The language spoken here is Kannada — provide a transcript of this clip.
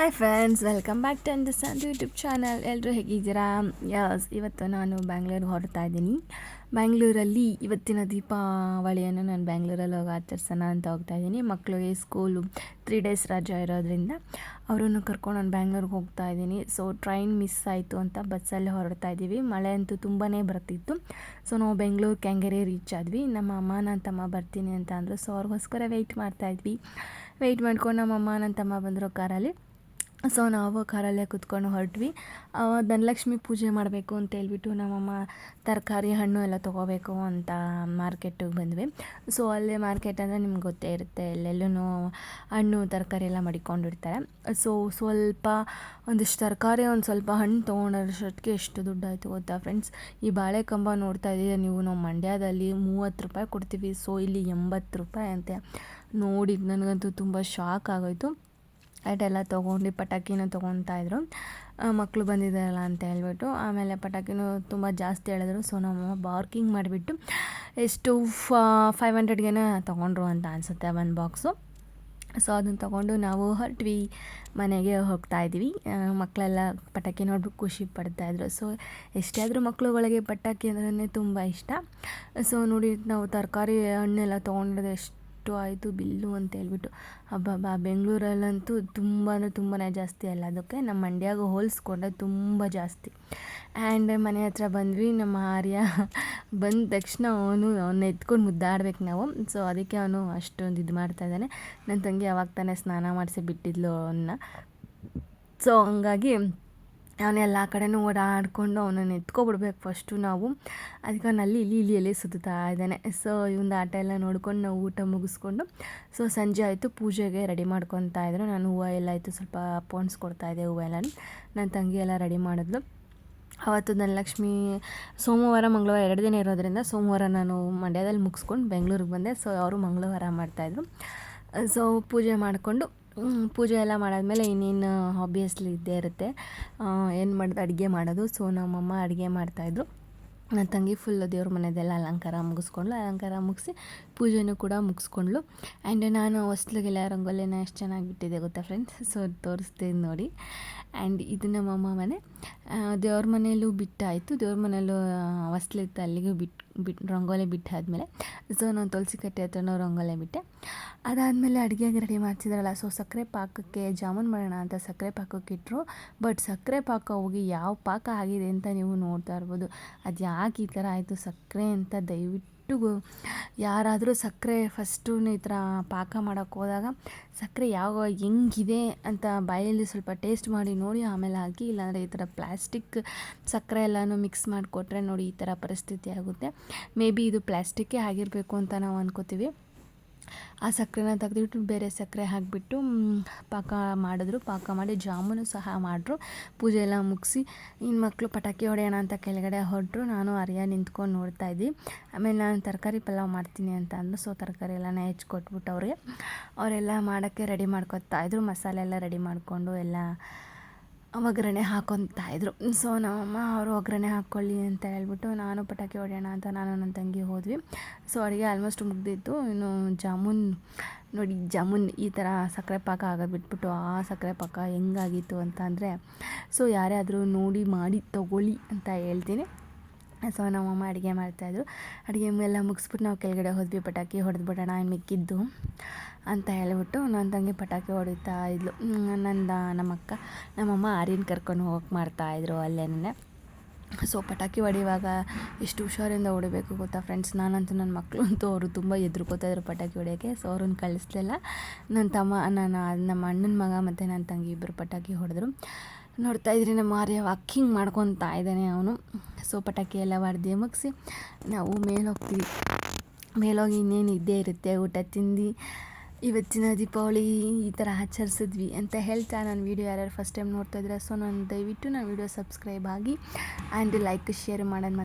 Hi friends welcome back to ಅಂದ ಯೂಟ್ಯೂಬ್ ಚಾನಲ್ ಎಲ್ಲರೂ ಹೇಗಿದ್ದೀರಾ? ಯಸ್ ಇವತ್ತು ನಾನು ಬ್ಯಾಂಗ್ಳೂರಿಗೆ ಹೊರಡ್ತಾ ಇದ್ದೀನಿ. ಬ್ಯಾಂಗ್ಳೂರಲ್ಲಿ ಇವತ್ತಿನ ದೀಪಾವಳಿಯನ್ನು ನಾನು ಬ್ಯಾಂಗ್ಳೂರಲ್ಲಿ ಹೋಗಿ ಆಚರಿಸೋಣ ಅಂತ ಹೋಗ್ತಾ ಇದ್ದೀನಿ. ಮಕ್ಕಳಿಗೆ ಸ್ಕೂಲು ತ್ರೀ ಡೇಸ್ ರಜೆ ಇರೋದ್ರಿಂದ ಅವರನ್ನು ಕರ್ಕೊಂಡು ನಾನು ಬ್ಯಾಂಗ್ಳೂರಿಗೆ ಹೋಗ್ತಾ ಇದ್ದೀನಿ. ಸೊ ಟ್ರೈನ್ ಮಿಸ್ ಆಯಿತು ಅಂತ ಬಸ್ಸಲ್ಲಿ ಹೊರಡ್ತಾ ಇದ್ದೀವಿ. ಮಳೆ ಅಂತೂ ತುಂಬಾ ಬರ್ತಿತ್ತು. ಸೊ ನಾವು ಬೆಂಗಳೂರು ಕೆಂಗೇರಿ ರೀಚ್ ಆದ್ವಿ. ನಮ್ಮ ಅಮ್ಮ, ನನ್ನ ತಮ್ಮ ಬರ್ತೀನಿ ಅಂತ ಅಂದರು. ಸೊ ಅವ್ರಿಗೋಸ್ಕರ ವೆಯ್ಟ್ ಮಾಡ್ತಾಯಿದ್ವಿ ವೆಯ್ಟ್ ಮಾಡ್ಕೊಂಡು ನಮ್ಮ ಅಮ್ಮ, ನನ್ನ ತಮ್ಮ ಬಂದರು ಕಾರಲ್ಲಿ ಸೊ ನಾವು ಕಾರಲ್ಲೇ ಕುತ್ಕೊಂಡು ಹೊರಟ್ವಿ. ಧನಲಕ್ಷ್ಮಿ ಪೂಜೆ ಮಾಡಬೇಕು ಅಂತ ಹೇಳ್ಬಿಟ್ಟು ನಮ್ಮಮ್ಮ ತರಕಾರಿ, ಹಣ್ಣು ಎಲ್ಲ ತೊಗೋಬೇಕು ಅಂತ ಮಾರ್ಕೆಟಿಗೆ ಬಂದ್ವಿ. ಸೊ ಅಲ್ಲೇ ಮಾರ್ಕೆಟ್ ಅಂದರೆ ನಿಮ್ಗೆ ಗೊತ್ತೇ ಇರುತ್ತೆ ಎಲ್ಲೆಲ್ಲೂ ಹಣ್ಣು, ತರಕಾರಿ ಎಲ್ಲ ಮಡಿಕೊಂಡಿರ್ತಾರೆ. ಸೊ ಸ್ವಲ್ಪ ಒಂದಿಷ್ಟು ತರಕಾರಿ, ಒಂದು ಸ್ವಲ್ಪ ಹಣ್ಣು ತೊಗೊಂಡಷ್ಟೊತ್ತಿಗೆ ಎಷ್ಟು ದುಡ್ಡಾಯಿತು ಗೊತ್ತಾ ಫ್ರೆಂಡ್ಸ್ ಈ ಬಾಳೆ ಕಂಬ ನೋಡ್ತಾ ಇದ್ದೀರ ನೀವು? ನಾವು ಮಂಡ್ಯದಲ್ಲಿ ಮೂವತ್ತು ರೂಪಾಯಿ ಕೊಡ್ತೀವಿ. ಸೊ ಇಲ್ಲಿ ಎಂಬತ್ತು ರೂಪಾಯಿ ಅಂತೆ. ನೋಡಿ, ನನಗಂತೂ ತುಂಬ ಶಾಕ್ ಆಗೋಯ್ತು. ಅದೆಲ್ಲ ತೊಗೊಂಡು ಪಟಾಕಿನೂ ತೊಗೊತಾ ಮಕ್ಕಳು ಬಂದಿದ್ದಾರಲ್ಲ ಅಂತ ಹೇಳ್ಬಿಟ್ಟು, ಆಮೇಲೆ ಪಟಾಕಿನೂ ತುಂಬ ಜಾಸ್ತಿ ಹೇಳಿದ್ರು. ಸೊ ನಮ್ಮ ಬಾರ್ಕಿಂಗ್ ಮಾಡಿಬಿಟ್ಟು, ಎಷ್ಟು ಫೈವ್ ಹಂಡ್ರೆಡ್ಗೆನ ತೊಗೊಂಡ್ರು ಅಂತ ಅನಿಸುತ್ತೆ ಒಂದು ಬಾಕ್ಸು ಸೊ ಅದನ್ನು ತೊಗೊಂಡು ನಾವು ಹೊರಟ್ವಿ. ಮನೆಗೆ ಹೋಗ್ತಾ ಇದ್ವಿ. ಮಕ್ಕಳೆಲ್ಲ ಪಟಾಕಿ ನೋಡಿ ಖುಷಿ ಪಡ್ತಾಯಿದ್ರು ಸೊ ಎಷ್ಟೇ ಆದರೂ ಮಕ್ಕಳುಗಳಿಗೆ ಪಟಾಕಿ ಅಂದ್ರೆ ತುಂಬ ಇಷ್ಟ. ಸೊ ನೋಡಿ, ನಾವು ತರಕಾರಿ ಹಣ್ಣೆಲ್ಲ ತೊಗೊಂಡಿರೋದು ಎಷ್ಟು ಎಷ್ಟು ಆಯಿತು, ಬಿಲ್ಲು ಅಂತ ಹೇಳ್ಬಿಟ್ಟು. ಹಬ್ಬ ಬೆಂಗಳೂರಲ್ಲಂತೂ ತುಂಬ ತುಂಬಾ ಜಾಸ್ತಿ ಅಲ್ಲ ಅದಕ್ಕೆ ನಮ್ಮ ಮಂಡ್ಯಾಗ ಹೋಲಿಸ್ಕೊಂಡ್ರೆ ತುಂಬ ಜಾಸ್ತಿ. ಆ್ಯಂಡ್ ಮನೆ ಹತ್ರ ಬಂದ್ವಿ, ನಮ್ಮ ಆರ್ಯ ಬಂದ ತಕ್ಷಣ ಅವನು ಅವನ್ನ ಎತ್ಕೊಂಡು ಮುದ್ದಾಡ್ಬೇಕು ನಾವು. ಸೊ ಅದಕ್ಕೆ ಅವನು ಅಷ್ಟೊಂದು ಇದು ಮಾಡ್ತಾ ಇದ್ದಾನೆ. ನನ್ನ ತಂಗಿ ಅವಾಗ ತಾನೇ ಸ್ನಾನ ಮಾಡಿಸಿ ಬಿಟ್ಟಿದ್ಲು ಅವನ್ನ. ಸೊ ಹಂಗಾಗಿ ಅವನೆಲ್ಲ ಎಲ್ಲ ಕಡೆನೂ ಓಡಾಡಿಕೊಂಡು ಅವನನ್ನು ಎತ್ಕೊಬಿಡ್ಬೇಕು ಫಸ್ಟು ನಾವು. ಅದಕ್ಕೆ ಅವನು ಅಲ್ಲಿ ಇಲ್ಲಿ ಇಲ್ಲಿ ಸುತ್ತಾ ಇದ್ದಾನೆ. ಸೊ ಇವಂದು ಆಟ ಎಲ್ಲ ನೋಡ್ಕೊಂಡು ನಾವು ಊಟ ಮುಗಿಸ್ಕೊಂಡು ಸೊ ಸಂಜೆ ಆಯಿತು, ಪೂಜೆಗೆ ರೆಡಿ ಮಾಡ್ಕೊತಾ ಇದ್ರು. ನಾನು ಹೂವು ಎಲ್ಲ ಆಯಿತು, ಸ್ವಲ್ಪ ಇದ್ದೆ ಹೂವು ಎಲ್ಲ ನನ್ನ ತಂಗಿ ಎಲ್ಲ ರೆಡಿ ಮಾಡಿದ್ಲು. ಅವತ್ತು ಧನಲಕ್ಷ್ಮಿ ಸೋಮವಾರ, ಮಂಗಳವಾರ, ಎರಡು ದಿನ ಇರೋದ್ರಿಂದ ಸೋಮವಾರ ನಾನು ಮಂಡ್ಯದಲ್ಲಿ ಮುಗಿಸ್ಕೊಂಡು ಬೆಂಗಳೂರಿಗೆ ಬಂದೆ. ಸೊ ಅವರು ಮಂಗಳವಾರ ಮಾಡ್ತಾಯಿದ್ರು ಸೊ ಪೂಜೆ ಮಾಡಿಕೊಂಡು ಪೂಜೆ ಎಲ್ಲ ಮಾಡಾದಮೇಲೆ ಇನ್ನೇನು ಆಬ್ವಿಯಸ್ಲಿ ಇದ್ದೇ ಇರುತ್ತೆ. ಏನು ಮಾಡೋದು, ಅಡುಗೆ ಮಾಡೋದು. ಸೊ ನಮ್ಮಮ್ಮ ಅಡುಗೆ ಮಾಡ್ತಾಯಿದ್ರು. ನನ್ನ ತಂಗಿ ಫುಲ್ ದೇವ್ರ ಮನೆಯದೆಲ್ಲ ಅಲಂಕಾರ ಮುಗಿಸ್ಕೊಂಡ್ಲು ಅಲಂಕಾರ ಮುಗಿಸಿ ಪೂಜೆನೂ ಕೂಡ ಮುಗಿಸ್ಕೊಂಡ್ಲು ಆ್ಯಂಡ್ ನಾನು ಹೊಸ್ಲಿಗೆಲ್ಲ ರಂಗೋಲಿನ ಎಷ್ಟು ಚೆನ್ನಾಗಿ ಬಿಟ್ಟಿದೆ ಗೊತ್ತಾ ಫ್ರೆಂಡ್ಸ್ ಸೊ ತೋರಿಸ್ತೀನಿ ನೋಡಿ. ಆ್ಯಂಡ್ ಇದು ನಮ್ಮಮ್ಮ ಮನೆ. ದೇವ್ರ ಮನೆಯಲ್ಲೂ ಬಿಟ್ಟಾಯಿತು. ದೇವ್ರ ಮನೆಯಲ್ಲೂ ಹೊಸ್ಲಿತ್ತು ಅಲ್ಲಿಗೂ ಬಿಟ್ಟು ಬಿಟ್ಟು ರಂಗೋಲಿ ಬಿಟ್ಟಾದಮೇಲೆ. ಸೊ, ನಾನು ತುಳಸಿ ಕಟ್ಟೆ ಹತ್ರನೂ ರಂಗೋಲಿ ಬಿಟ್ಟೆ. ಅದಾದಮೇಲೆ ಅಡುಗೆಗೆ ರೆಡಿ ಮಾಡ್ತಿದ್ರಲ್ಲ ಸೊ, ಸಕ್ಕರೆ ಪಾಕಕ್ಕೆ ಜಾಮೂನ್ ಮಾಡೋಣ ಅಂತ ಸಕ್ಕರೆ ಪಾಕಕ್ಕೆ ಇಟ್ಟರು ಬಟ್ ಸಕ್ಕರೆ ಪಾಕ ಹೋಗಿ ಯಾವ ಪಾಕ ಆಗಿದೆ ಅಂತ ನೀವು ನೋಡ್ತಾ ಇರ್ಬೋದು. ಅದು ಯಾಕೆ ಈ ಥರ ಆಯಿತು ಸಕ್ಕರೆ ಅಂತ ದಯವಿಟ್ಟು ಯಾರಾದರೂ ಸಕ್ಕರೆ ಫಸ್ಟು ಈ ಥರ ಪಾಕ ಮಾಡೋಕ್ಕೆ ಹೋದಾಗ ಸಕ್ಕರೆ ಯಾವ ಹೆಂಗಿದೆ ಅಂತ ಬಾಯಲ್ಲಿ ಸ್ವಲ್ಪ ಟೇಸ್ಟ್ ಮಾಡಿ ನೋಡಿ ಆಮೇಲೆ ಹಾಕಿ, ಇಲ್ಲಾಂದರೆ ಈ ಥರ ಪ್ಲ್ಯಾಸ್ಟಿಕ್ ಸಕ್ಕರೆ ಎಲ್ಲನೂ ಮಿಕ್ಸ್ ಮಾಡಿಕೊಟ್ರೆ ನೋಡಿ ಈ ಥರ ಪರಿಸ್ಥಿತಿ ಆಗುತ್ತೆ. ಮೇ ಬಿ ಇದು ಪ್ಲ್ಯಾಸ್ಟಿಕ್ಕೇ ಆಗಿರಬೇಕು ಅಂತ ನಾವು ಅನ್ಕೋತೀವಿ. ಆ ಸಕ್ಕರೆನ ತೆಗೆದುಬಿಟ್ಟು ಬೇರೆ ಸಕ್ಕರೆ ಹಾಕಿಬಿಟ್ಟು ಪಾಕ ಮಾಡಿದ್ರು. ಪಾಕ ಮಾಡಿ ಜಾಮೂನು ಸಹ ಮಾಡಿದ್ರು ಪೂಜೆ ಎಲ್ಲ ಮುಗಿಸಿ ಇನ್ನು ಮಕ್ಕಳು ಪಟಾಕಿ ಹೊಡೆಯೋಣ ಅಂತ ಕೆಳಗಡೆ ಹೊರಟರು. ನಾನು ಅರಿಯ ನಿಂತ್ಕೊಂಡು ನೋಡ್ತಾ ಇದ್ದಿ ಆಮೇಲೆ ನಾನು ತರಕಾರಿ ಪಲಾವ್ ಮಾಡ್ತೀನಿ ಅಂತ ಅಂದರು ಸೊ ತರಕಾರಿ ಎಲ್ಲನೇ ಹೆಚ್ಚಿಕೊಟ್ಬಿಟ್ಟು ಅವ್ರಿಗೆ ಅವರೆಲ್ಲ ಮಾಡೋಕ್ಕೆ ರೆಡಿ ಮಾಡ್ಕೊತಾ ಇದ್ರು. ಮಸಾಲೆ ಎಲ್ಲ ರೆಡಿ ಮಾಡಿಕೊಂಡು ಎಲ್ಲ ಒಗ್ಗರಣೆ ಹಾಕೊತಾ ಇದ್ರು. ಸೊ ನಮ್ಮಮ್ಮ ಅವರು ಒಗ್ಗರಣೆ ಹಾಕ್ಕೊಳ್ಳಿ ಅಂತ ಹೇಳ್ಬಿಟ್ಟು ನಾನು ಪಟಾಕಿ ಹೊಡೆಯೋಣ ಅಂತ ನಾನು ನನ್ನ ತಂಗಿ ಹೋದ್ವಿ. ಸೊ ಅಡುಗೆ ಆಲ್ಮೋಸ್ಟ್ ಮುಗ್ದಿತ್ತು. ಇನ್ನು ಜಾಮೂನ್ ನೋಡಿ, ಜಾಮೂನ್ ಈ ಥರ ಸಕ್ಕರೆ ಪಾಕ ಆಗೋದು ಬಿಟ್ಬಿಟ್ಟು ಆ ಸಕ್ಕರೆ ಪಾಕ ಹೆಂಗಾಗಿತ್ತು ಅಂತ ಅಂದರೆ ಸೊ ಯಾರೇ ಆದರೂ ನೋಡಿ, ಮಾಡಿ ತಗೊಳ್ಳಿ ಅಂತ ಹೇಳ್ತೀನಿ. ಸೊ ನಮ್ಮಮ್ಮ ಅಡುಗೆ ಮಾಡ್ತಾಯಿದ್ರು. ಅಡುಗೆ ಎಲ್ಲ ಮುಗಿಸ್ಬಿಟ್ಟು ನಾವು ಕೆಳಗಡೆ ಹೋದ್ವಿ ಪಟಾಕಿ ಹೊಡೆದು ಬಿಡೋಣ ಇನ್ನು ಮಿಕ್ಕಿದ್ದು ಅಂತ ಹೇಳಿಬಿಟ್ಟು ನನ್ನ ತಂಗಿ ಪಟಾಕಿ ಹೊಡಿತಾ ಇದ್ಲು. ನಂದ ನಮ್ಮಕ್ಕ, ನಮ್ಮಮ್ಮ ಆರಿನ ಕರ್ಕೊಂಡು ಹೋಗಕ್ಕೆ ಮಾಡ್ತಾಯಿದ್ರು ಅಲ್ಲೇನೆ. ಸೊ ಪಟಾಕಿ ಹೊಡೆಯುವಾಗ ಎಷ್ಟು ಹುಷಾರಿಂದ ಹೊಡಿಬೇಕು ಗೊತ್ತಾ ಫ್ರೆಂಡ್ಸ್ ನಾನಂತೂ ನನ್ನ ಮಕ್ಕಳು ಅಂತೂ ಅವರು ತುಂಬ ಎದುರ್ಕೋತಾಯಿದ್ರು ಪಟಾಕಿ ಹೊಡೆಯೋಕ್ಕೆ ಸೊ ಅವ್ರನ್ನ ಕಳಿಸ್ಲಿಲ್ಲ. ನನ್ನ ತಮ್ಮ ನಾನು ನಮ್ಮ ಅಣ್ಣನ ಮಗ ಮತ್ತು ನನ್ನ ತಂಗಿ ಇಬ್ಬರು ಪಟಾಕಿ ಹೊಡೆದ್ರು. ನೋಡ್ತಾ ಇದ್ರಿ, ನಮ್ಮ ಆರ್ಯ ವಾಕಿಂಗ್ ಮಾಡ್ಕೊತಾ ಇದ್ದಾನೆ ಅವನು. ಸೊ ಪಟಾಕಿ ಎಲ್ಲ ಹೊಡೆದು ಮುಗಿಸಿ ನಾವು ಮೇಲೋಗ್ತೀವಿ ಮೇಲೋಗಿ ಇನ್ನೇನು ಇದ್ದೇ ಇರುತ್ತೆ, ಊಟ ತಿಂದು, ಇವತ್ತಿನ ದೀಪಾವಳಿ ಈ ಥರ ಆಚರಿಸಿದ್ವಿ ಅಂತ ಹೇಳ್ತಾ ನಾನು ವೀಡಿಯೋ ಯಾರ್ಯಾರು ಫಸ್ಟ್ ಟೈಮ್ ನೋಡ್ತಾ ಇದ್ರೆ ಸೊ ನಾನು ದಯವಿಟ್ಟು ನಾನು ವೀಡಿಯೋ ಸಬ್ಸ್ಕ್ರೈಬ್ ಆಗಿ ಆ್ಯಂಡ್ ಲೈಕ್ ಶೇರ್ ಮಾಡೋದು